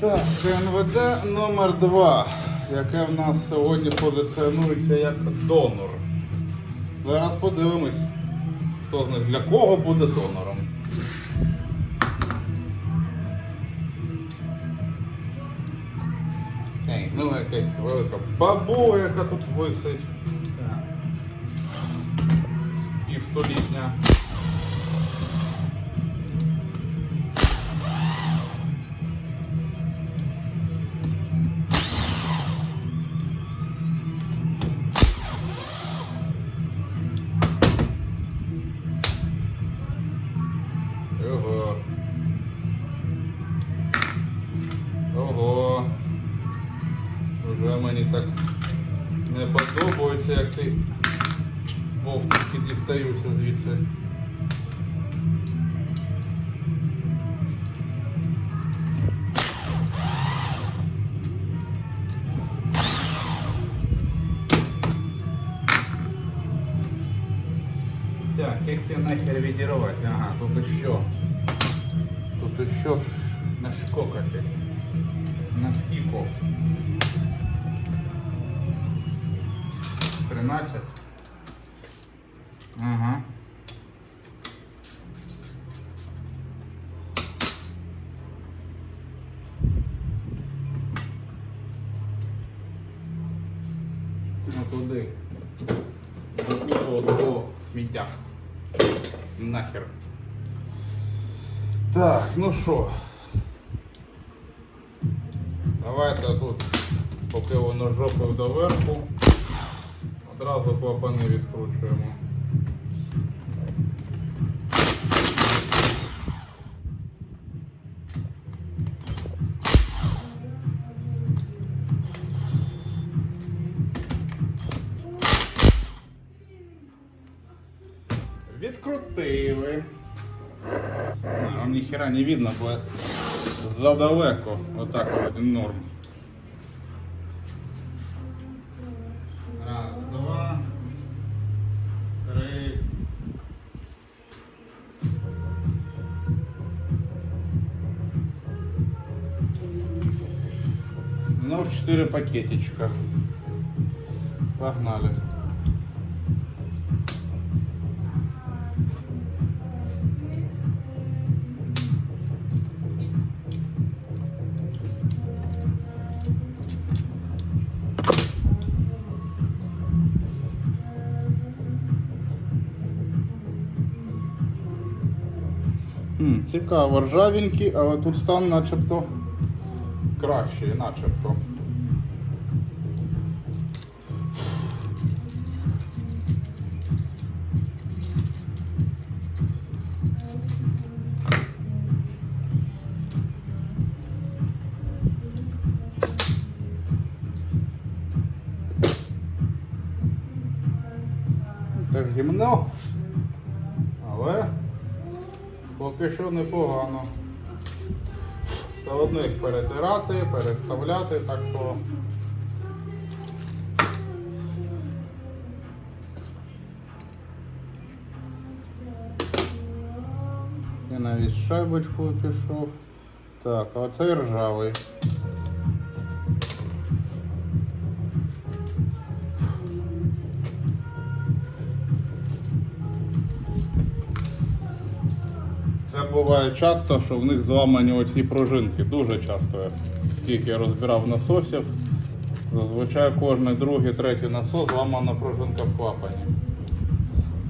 Так, НВД номер 2 яке в нас сьогодні позиціонується як донор. Зараз подивимось, хто з них для кого буде донором. Ей, ну якась велика бабуля, яка тут висить. Півстолітня. Вовтики дістаються звідси. Так, как тебе нахер видировать? Ага, тут еще. Тут еще ш... на шкокоте. На скику. 13. Ну туди. До того сміття. Нахер. Так, ну що. Давайте тут, поки воно жопою доверху, одразу клапани відкручуємо. Ніхера не видно, бо задалеко. Отак от норм. Раз, два, три. Знов 4 пакетичка. Погнали. Цікаво, ржавенький, але тут стан начебто кращий, начебто. Непогано. Все одно їх перетирати, переставляти, так що. Я навіть шайбочку пішов. Так, а оцей ржавий. Буває часто, що в них зламані оці пружинки. Дуже часто. Скільки я розбирав насосів. Зазвичай кожний другий, третій насос зламана пружинка в клапані.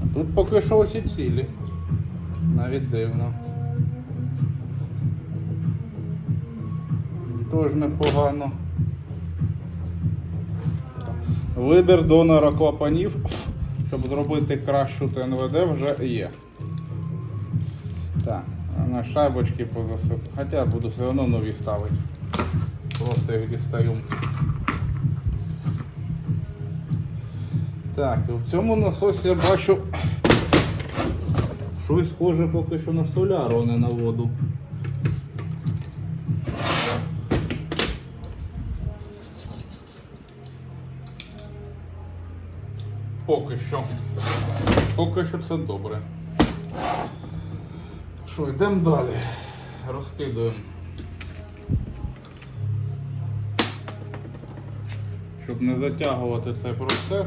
А тут поки що усі цілі. Навіть дивно. Тож непогано. Вибір донора клапанів, щоб зробити кращу ТНВД, вже є. На шайбочки позасип. Хоча буду все одно нові ставити. Просто їх дістаю. Так, в цьому насосі я бачу щось схоже поки що на соляру, а не на воду. Поки що. Поки що це добре що, йдемо далі. Розкидуємо. Щоб не затягувати цей процес.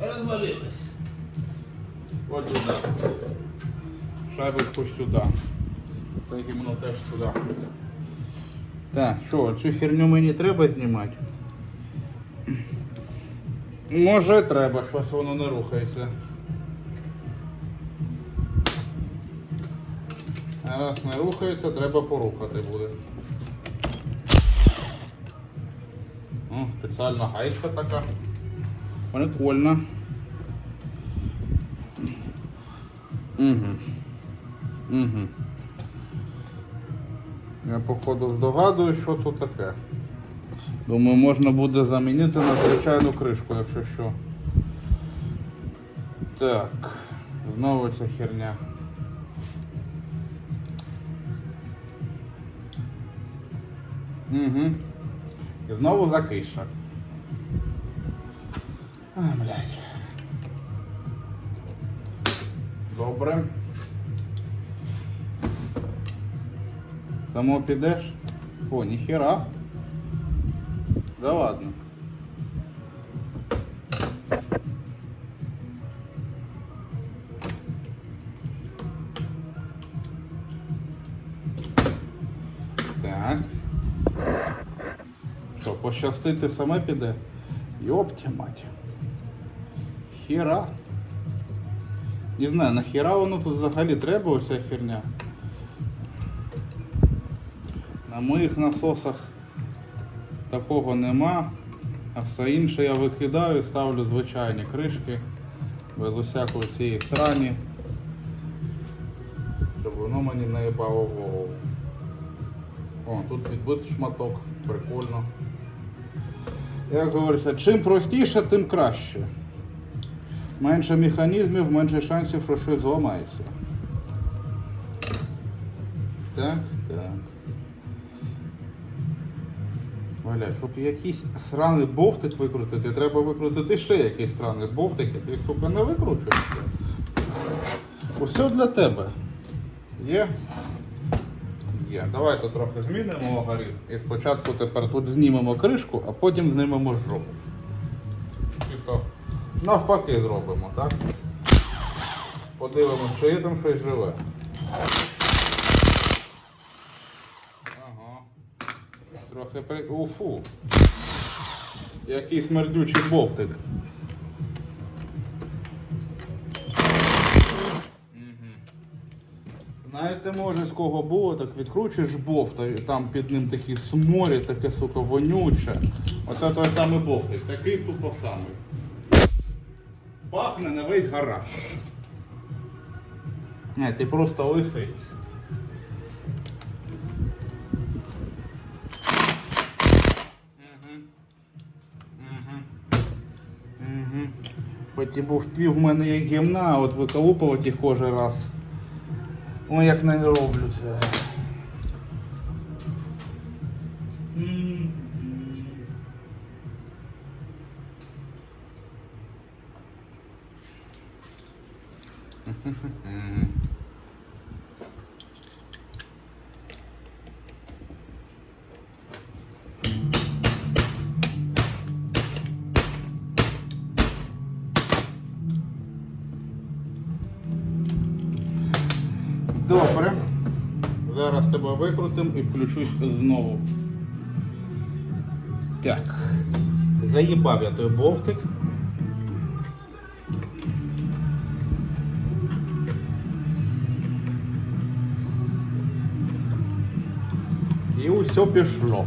Развалилась. Вот сюда. Шайбочку сюди. Це гімно теж сюди. Так, що, цю херню мені треба знімати? Може треба, щось воно не рухається. Раз не рухається, треба порухати буде. О, спеціальна гаечка така. Прикольно. Угу. Угу. Я походу здогадую, що тут таке. Думаю, можна буде замінити на звичайну кришку, якщо що. Так, знову ця херня. Угу. І знову закиша. А, блядь. Добре. Само підеш? О, ніхера. Да ладно. Так. Що, пощастити саме піде? Йопті мать. Хера. Не знаю, нахера воно тут взагалі треба оця херня. На моїх насосах такого нема, а все інше я викидаю, ставлю звичайні кришки, без усякої цієї срані, щоб воно мені не їбало в голову. О, тут відбитий шматок, прикольно. Як говориться, чим простіше, тим краще. Менше механізмів, менше шансів, що щось зламається. Так, так. Валя, щоб якийсь сраний бовтик викрутити, треба викрутити ще якийсь сраний бовтик, який, сука, не викручується. Усе для тебе. Є? Є. Давайте трохи змінимо алгоритм. І спочатку тепер тут знімемо кришку, а потім знімемо жопу. Навпаки зробимо, так? Подивимося, чи є там щось живе. Ага. Трохи при... Уфу. Який смердючий бовтик. Знаєте, може з кого було, так відкручуєш бовта, і там під ним такий сморі, таке сука вонюче. Оце той самий бовтик, такий тупо самий. Пахне на весь гараж. Не, ти просто лисий. Мгм. Мгм. Мгм. Хоч і був пів в мене як гімна, а от виколупувати їх кожен раз. Ой, як не роблю це. Добре. Зараз тебе викрутим і включусь знову. Так. Заїбав я той бовтик. І усе пішло.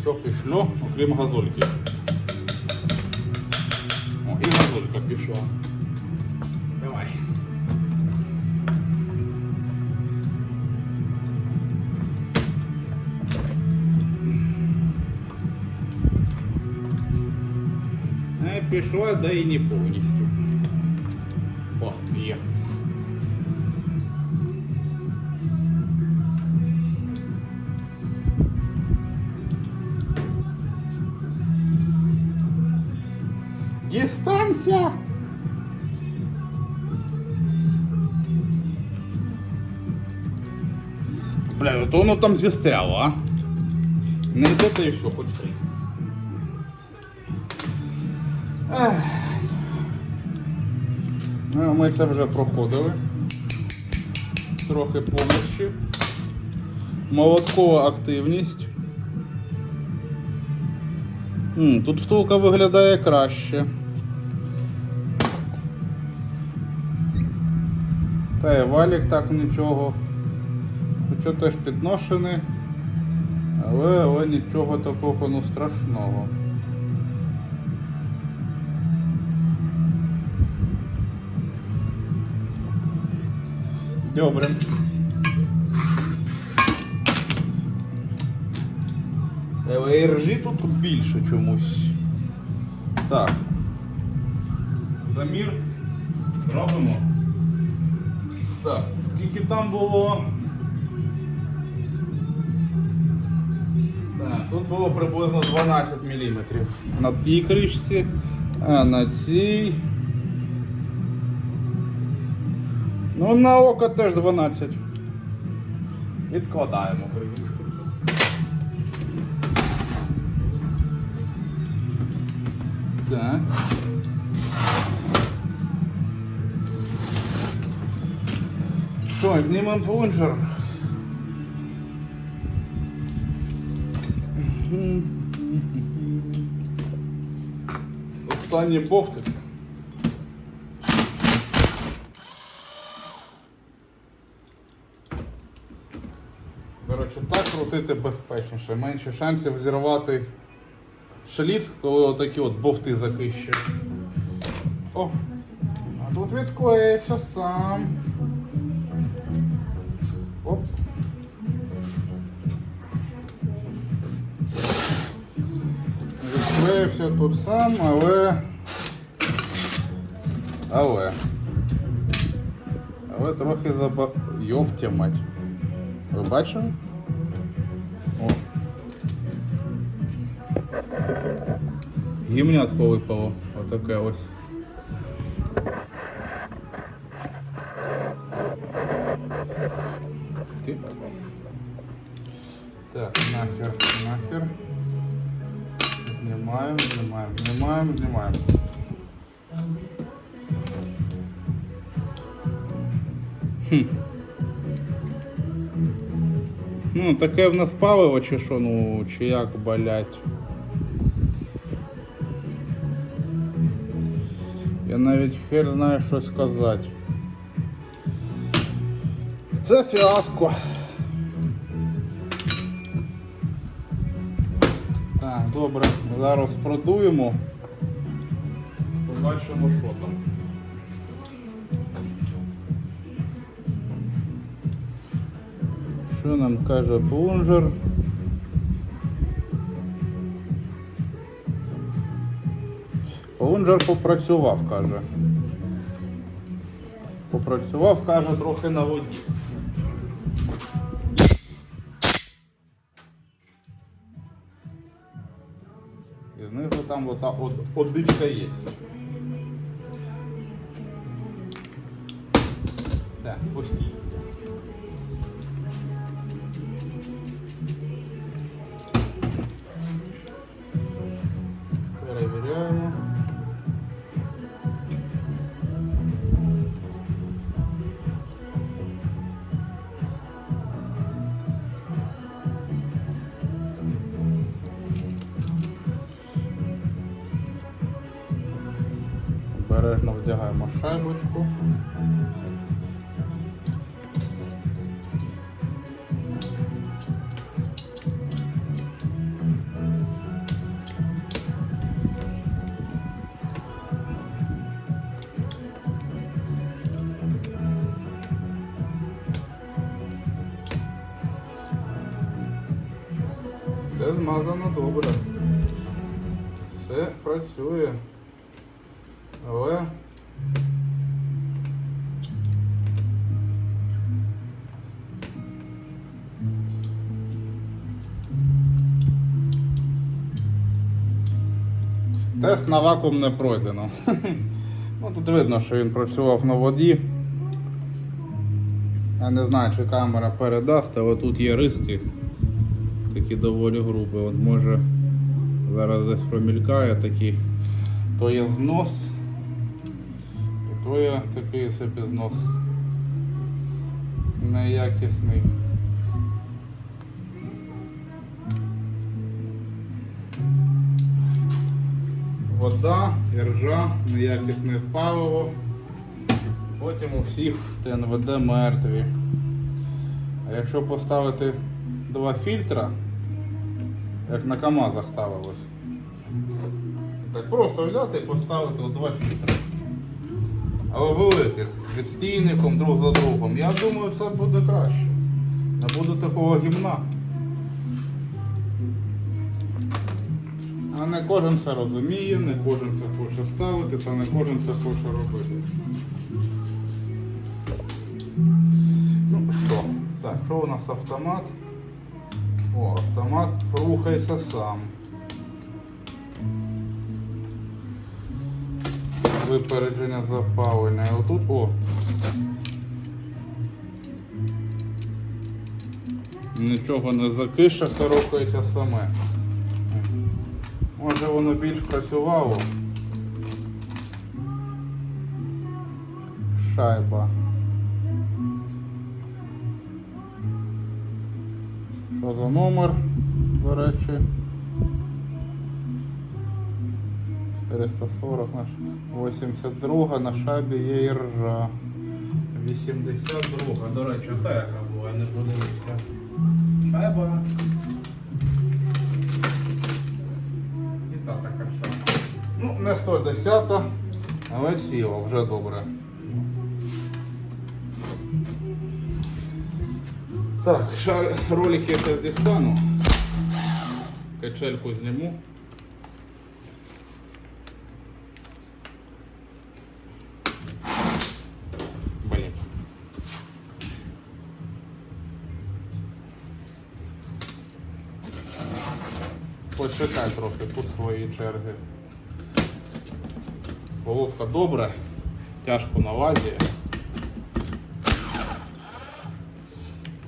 Все пішло, окрім газульки. О, і газулька пішла. Е, пішло, да і не повністю. О, є. Дистанція! Бля, от воно там зістряло, а? Не йде та і все, хоч три. Ну, ми це вже проходили. Трохи помощі. Молоткова активність. Тут втулка виглядає краще. Та і валік так нічого. Хоча теж підношений, але, але нічого такого ну, страшного. Добре. Але і ржі тут більше чомусь. Так. Замір робимо. Так, скільки там було? Так, тут було приблизно 12 мм. На тій кришці, а на цій. Ну, на око теж 12. Відкладаємо кришку. Так. Що, знімемо плунжер? Останній бовтик. До речі, так крутити безпечніше. Менше шансів зірвати шаліт, коли отакі от бовти закищені. О! А тут відклеївся сам. Оп. Відклеївся тут сам, але. Але. Але трохи заба... Йоптя мать. Ви бачили? Гімнятко випало. Отаке ось. Тик. Так, нахер, нахер. Знімаємо, знімаємо, знімаємо, знімаємо. Хм. Ну, таке в нас паливо чи що, ну, чи як болять. Я навіть хер знаю, що сказати. Це фіаско. Так, добре, зараз продуємо. Побачимо, що там. Що нам каже плунжер? Плунжер попрацював, каже. Попрацював, каже, трохи на воді. І знизу там ота од, одичка є. Так, постій. Змазано добре. Все працює. Але Тест на вакуум не пройдено. ну, тут видно, що він працював на воді. Я не знаю, чи камера передасть, але тут є риски. Такі доволі грубі. От може зараз десь промількає такий. То є знос. І то є такий собі знос. Неякісний. Вода, іржа, неякісне паливо. Потім у всіх ТНВД мертві. А якщо поставити два фільтра, як на КАМАЗах ставилось, так просто взяти і поставити два фільтри. Але великих, відстійником друг за другом. Я думаю, це буде краще. Не буде такого гімна. А не кожен це розуміє, не кожен це хоче ставити, та не кожен це хоче робити. Ну що, так, що у нас автомат? О, автомат рухайся сам. Випередження запалення. Отут, о. Нічого не закише, все рухається саме. Може воно більш працювало. Шайба. Що за номер, до речі? 440 на 82 на шайбі є і ржа. 82 до речі, та яка була, не подивився. Шайба. І та така сама. Ну, не 110, але ціла, вже добре. Так, шар... ролики я зараз дістану. Качельку зніму. Блін. Почекай трохи, тут свої черги. Головка добра, тяжко налазє.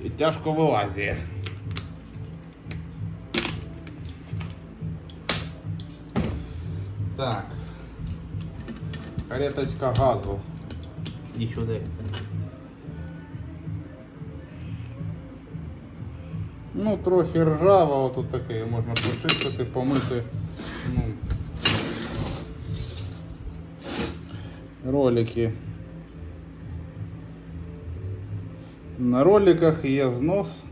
І тяжко вилазіє. Так. Кареточка газу. І сюди. Ну, трохи ржава, отут таке, можна почистити, помити. Ну, ролики. На роликах є знос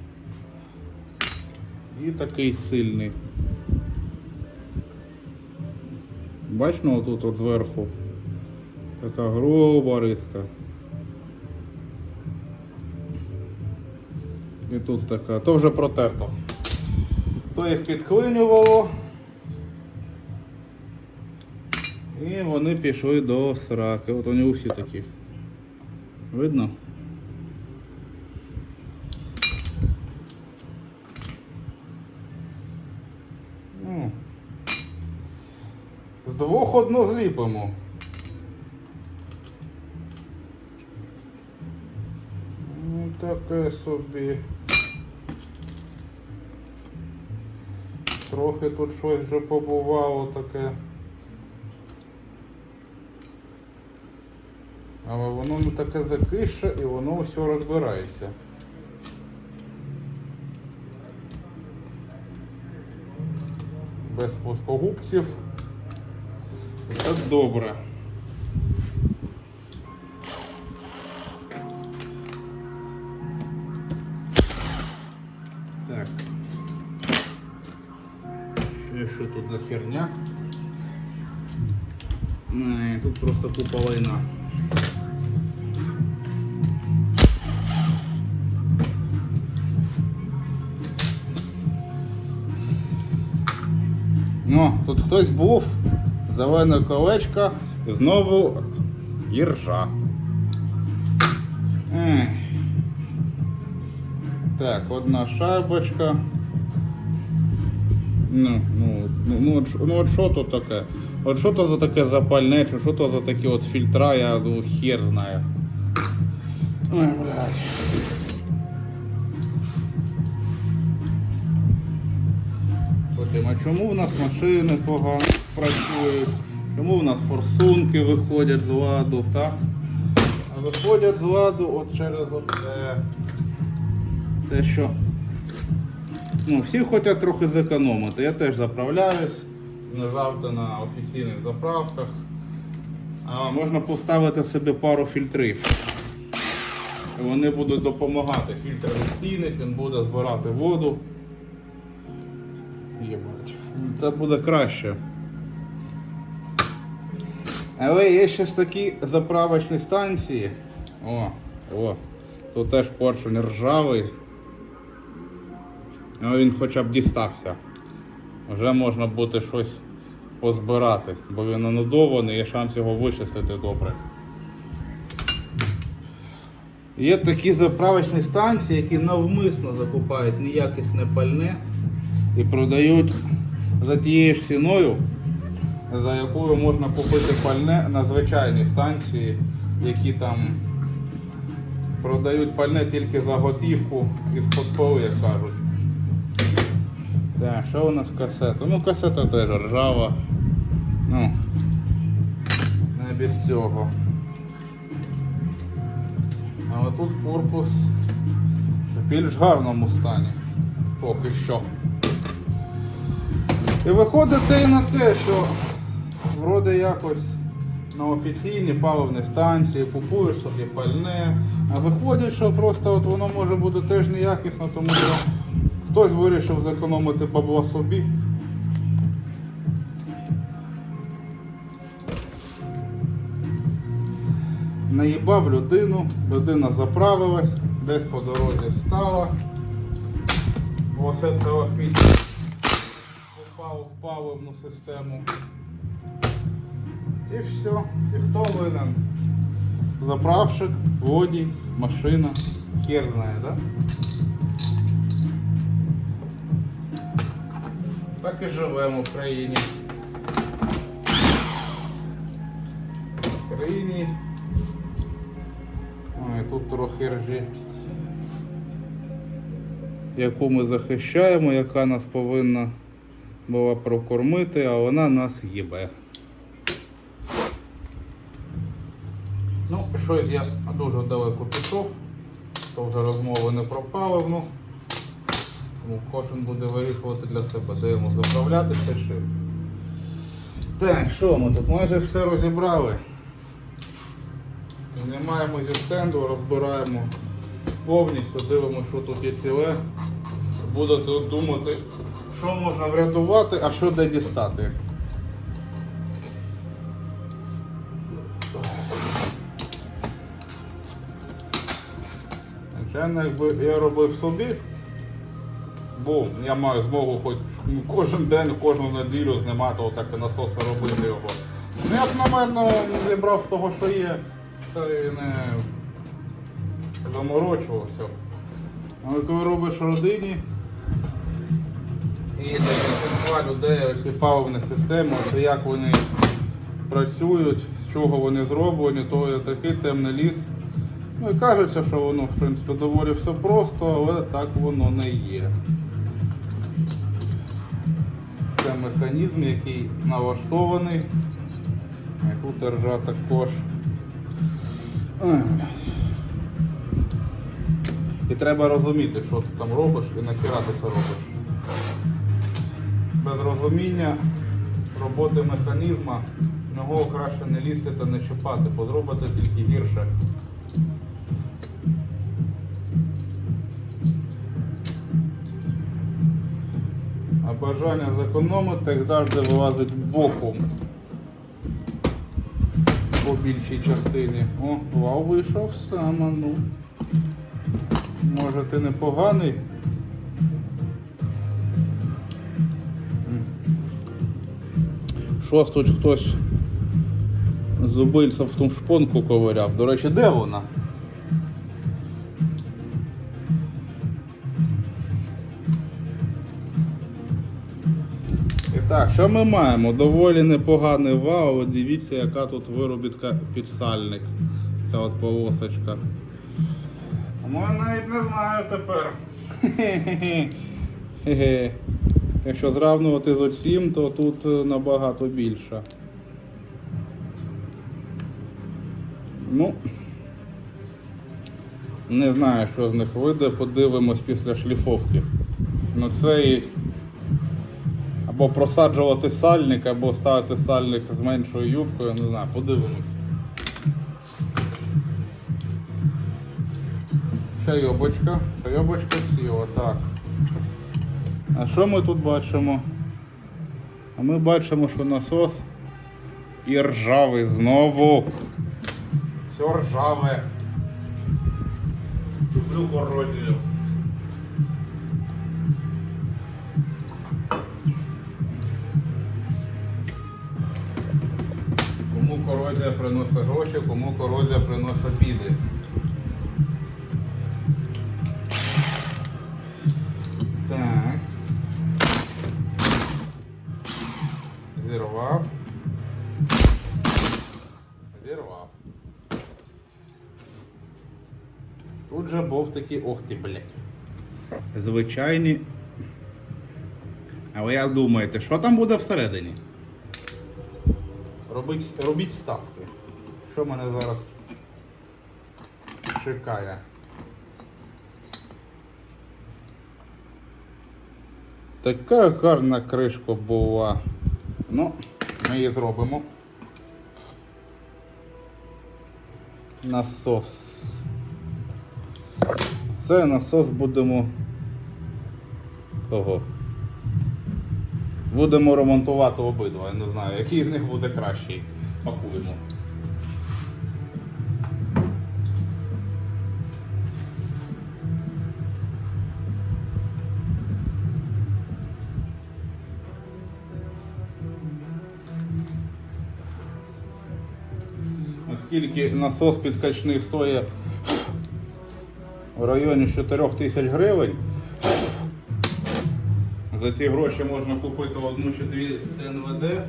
і такий сильний. Бачно отут от зверху така груба риска. І тут така, то вже протерто. То їх підклинювало. І вони пішли до сраки. От вони усі такі. Видно? Ну, З двох зліпимо. Ну, таке собі. Трохи тут щось вже побувало таке. Але воно не таке закише і воно все розбирається. Без плоскогубців. Це добре. Так. Ще що тут за херня? Не, тут просто купа війна. Ну, тут хтось був, зелене колечко, знову іржа. Так, одна шайбочка. Ну, ну, ну, ну, от, ну що то таке? От що то за таке запальне, чи що то за такі от фільтра, я ну, хер знаю. Ой, блядь. Чому в нас машини погано працюють? Чому в нас форсунки виходять з ладу, так? А виходять з ладу от через оце. Те, що ну, всі хочуть трохи зекономити. Я теж заправляюсь, не завжди на офіційних заправках. А можна поставити собі пару фільтрів. Вони будуть допомагати. Фільтр стійник, він буде збирати воду. Це буде краще. Але є ще ж такі заправочні станції. О, о, тут теж поршень ржавий. Але він хоча б дістався. Вже можна буде щось позбирати, бо він анодований, є шанс його вичистити добре. Є такі заправочні станції, які навмисно закупають неякісне пальне і продають за тією ж ціною, за якою можна купити пальне на звичайній станції, які там продають пальне тільки за готівку і з подполу, як кажуть. Так, що у нас касета? Ну касета теж ржава. Ну, не без цього. Але тут корпус в більш гарному стані. Поки що. І виходить те і на те, що вроде якось на офіційній паливній станції купуєш собі пальне, а виходить, що просто от воно може бути теж неякісно, тому що хтось вирішив зекономити бабло собі. Наїбав людину, людина заправилась, десь по дорозі стала. Ось це лахміт попав в паливну систему. І все. І хто винен? Заправщик, водій, машина. Хер знає, да? Так і живемо в країні. В країні. Ой, тут трохи ржі. Яку ми захищаємо, яка нас повинна була прокормити, а вона нас їбе. Ну, щось я дуже далеко пішов, то вже розмови не про паливну. Тому кожен буде вирішувати для себе, де йому заправлятися чи. Так, що ми тут майже все розібрали. Знімаємо зі стенду, розбираємо повністю, дивимося, що тут є ціле. Будете думати, що можна врятувати, а що де дістати. Звичайно, якби я робив собі, бо я маю змогу хоч кожен день, кожну неділю знімати отак і насоси робити його. Ну я б, напевно, зібрав з того, що є, та й не заморочувався. Але коли робиш родині і декілька людей оці паливні системи, це як вони працюють, з чого вони зроблені, то є такий темний ліс. Ну і кажеться, що воно в принципі доволі все просто, але так воно не є. Це механізм, який налаштований. І тут ржа також. І треба розуміти, що ти там робиш і нахіра ти це робиш. Без розуміння роботи механізма в нього краще не лізти та не чіпати, бо зробити тільки гірше. А бажання зекономити, як завжди, вилазить боком по більшій частині. О, вау, вийшов сам, ну. Може ти непоганий? Щось тут хтось Зубильця в ту шпонку ковиряв. До речі, де вона? І так, що ми маємо? Доволі непоганий вау. Дивіться, яка тут виробітка підсальник. Ця от полосочка. Ну, я навіть не знаю тепер. Хе-хе. Якщо зравнувати з оцім, то тут е, набагато більше. Ну, не знаю, що з них вийде, подивимось після шліфовки. Ну це і або просаджувати сальник, або ставити сальник з меншою юбкою, не знаю, подивимось. Чайобочка, чайобочка сіла, так. А що ми тут бачимо? А ми бачимо, що насос і ржавий знову. Все ржаве. Люблю корозію. Кому корозія приносить гроші, кому корозія приносить біди. Такий, ох ти, блядь. Звичайні. А ви як думаєте, що там буде всередині? Робіть, робіть ставки. Що мене зараз чекає? Така гарна кришка була. Ну, ми її зробимо. Насос. Це насос будемо. Кого? Будемо ремонтувати обидва. Я не знаю, який з них буде кращий. Пакуємо. Оскільки насос підкачний стоїть в районі 4 тисяч гривень, за ці гроші можна купити одну чи дві ЦНВД.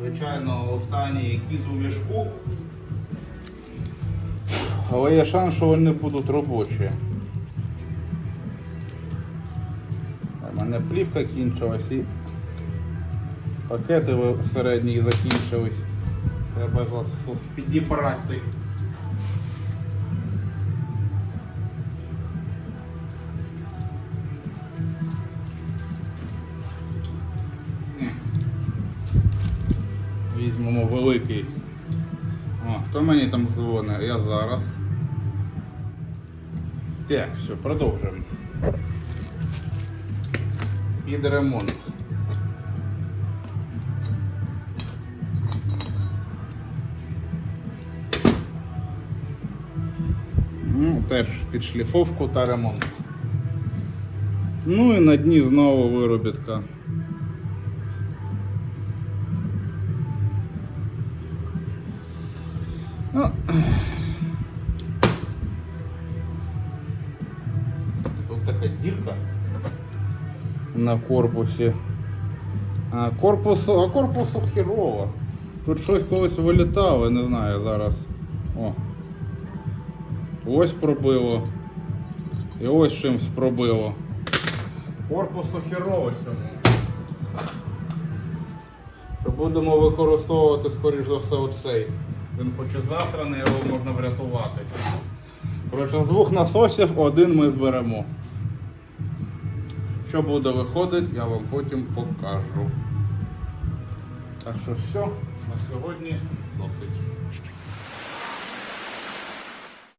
Звичайно, останні якісь у мішку. Але є шанс, що вони будуть робочі. У мене плівка кінчилась і пакети середні закінчились. Треба підібрати. Мені там дзвонить? Я зараз. Так, все, продовжуємо. Під ремонт. Ну, теж під шліфовку та ремонт. Ну і на дні знову виробітка. Тут така дірка на корпусі. А корпус, а корпусу хірово. Тут щось колись вилітало, не знаю зараз. О. Ось пробило. І ось чимось пробило. Корпусу хірово. То Будемо використовувати, скоріш за все, оцей. Він хоч і засраний, його можна врятувати. Коротше, з двох насосів один ми зберемо. Що буде виходити, я вам потім покажу. Так що все, на сьогодні досить.